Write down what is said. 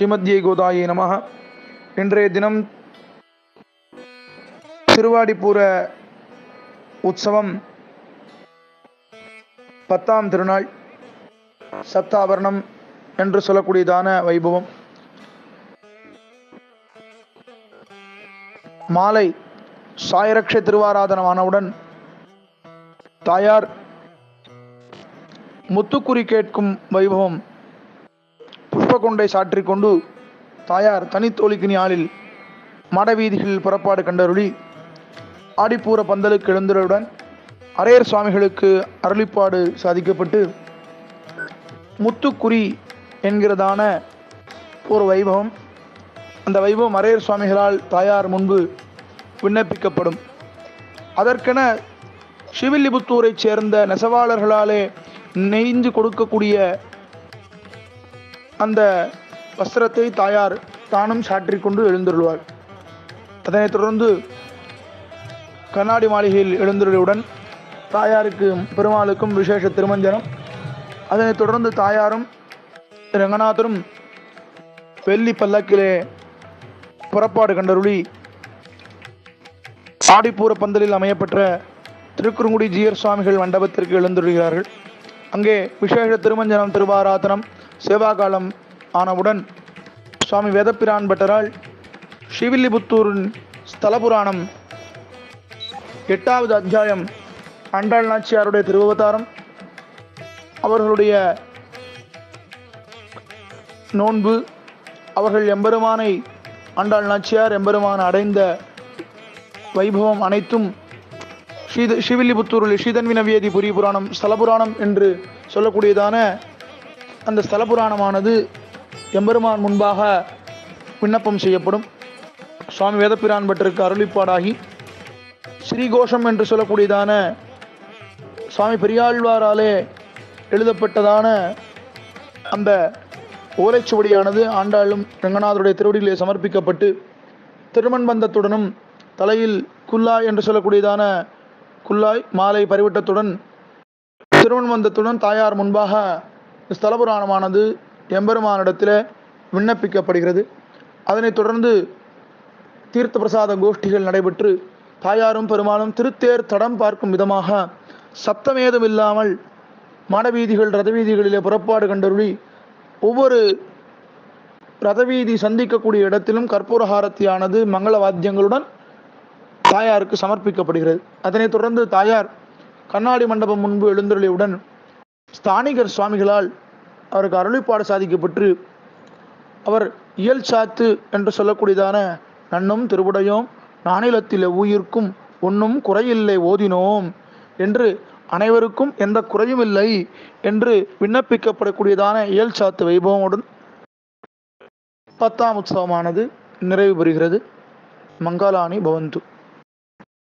ஸ்ரீமத்யை கோதாயை நமக இன்றைய தினம் திருவாடிப்பூர உற்சவம் பத்தாம் திருநாள் சப்தாபரணம் என்று சொல்லக்கூடியதான வைபவம். மாலை சாயரக்ஷ திருவாராதனமானவுடன் தாயார் முத்துக்குறி கேட்கும் வைபவம். புஷ்பகுண்டை சாற்றிக்கொண்டு தாயார் தனித்தோழிக்கினி ஆளில் மடவீதிகளில் புறப்பாடு கண்டருளி ஆடிப்பூர பந்தலுக்கு எழுந்தருடன் அரையர் சுவாமிகளுக்கு அருளிப்பாடு சாதிக்கப்பட்டு முத்துக்குறி என்கிறதான ஒரு வைபவம். அந்த வைபவம் அரையர் சுவாமிகளால் தாயார் முன்பு விண்ணப்பிக்கப்படும். அதற்கென சிவில்லிபுத்தூரைச் சேர்ந்த நெசவாளர்களாலே நெய்ந்து கொடுக்கக்கூடிய அந்த வஸ்திரத்தை தாயார் தானும் சாற்றிக்கொண்டு எழுந்தருள்வார் அதனைத் தொடர்ந்து கண்ணாடி மாளிகையில் எழுந்துள்ளவுடன் தாயாருக்கும் பெருமாளுக்கும் விசேஷ திருமஞ்சனம். அதனைத் தொடர்ந்து தாயாரும் ரங்கநாதரும் வெள்ளி பல்லக்கிலே புறப்பாடு கண்டருளி ஆடிப்பூர பந்தலில் அமையப்பெற்ற திருக்குறுங்குடி ஜியர் சுவாமிகள் மண்டபத்திற்கு எழுந்துள்ளார்கள் அங்கே விசேஷ திருமஞ்சனம் திருவாராதனம் சேவாகாலம் ஆனவுடன் சுவாமி வேதப்பிரான் பட்டரால் ஸ்ரீவில்லிபுத்தூரின் ஸ்தல புராணம் எட்டாவது அத்தியாயம் அண்டாள் நாச்சியாருடைய திருவவதாரம். அவர்களுடைய நோன்பு அவர்கள் எம்பெருமானை ஆண்டாள் நாச்சியார் எம்பெருமான் அடைந்த வைபவம் அனைத்தும் ஸ்ரீத ஸ்ரீவில்லிபுத்தூரில் ஸ்ரீதன்வினவியதி புரி புராணம் ஸ்தலபுராணம் என்று சொல்லக்கூடியதான அந்த ஸ்தல புராணமானது எம்பெருமான் முன்பாக விண்ணப்பம் செய்யப்படும். சுவாமி வேதப்பிரான் பட்டருக்கு அருளிப்பாடாகி ஸ்ரீகோஷம் என்று சொல்லக்கூடியதான சுவாமி பெரியாழ்வாராலே எழுதப்பட்டதான அந்த ஓலைச்சுவடியானது ஆண்டாளும் ரங்கநாதருடைய திருவடியிலே சமர்ப்பிக்கப்பட்டு திருமண்பந்தத்துடனும் தலையில் குல்லா என்று சொல்லக்கூடியதான குல்லாய் மாலை பரிவட்டத்துடன் திருமண்பந்தத்துடன் தாயார் முன்பாக ஸ்தல புராணமானது எம்பெருமானிடத்தில் விண்ணப்பிக்கப்படுகிறது. அதனைத் தொடர்ந்து தீர்த்த பிரசாத கோஷ்டிகள் நடைபெற்று தாயாரும் பெருமாளும் திருத்தேர் தடம் பார்க்கும் விதமாக சத்தமேதும் இல்லாமல் மாடவீதிகள் ரதவீதிகளிலே புறப்பாடு கண்டருளி ஒவ்வொரு ரதவீதி சந்திக்கக்கூடிய இடத்திலும் கற்பூரஹாரத்தியானது மங்கள வாத்தியங்களுடன் தாயாருக்கு சமர்ப்பிக்கப்படுகிறது. அதனைத் தொடர்ந்து தாயார் கண்ணாடி மண்டபம் முன்பு எழுந்தருளியுடன் ஸ்தானிகர் சுவாமிகளால் அவருக்கு அருளிப்பாடு சாதிக்கப்பட்டு அவர் இயல் சாத்து என்று சொல்லக்கூடியதான நன்னும் திருவுடையோம் நானிலத்தில் உயிர்க்கும் ஒன்றும் குறையில்லை ஓதினோம் என்று அனைவருக்கும் எந்த குறையும் இல்லை என்று விண்ணப்பிக்கப்படக்கூடியதான இயல் சாத்து வைபவமுடன் பத்தாம் உற்சவமானது நிறைவு பெறுகிறது. மங்களானி பவந்து.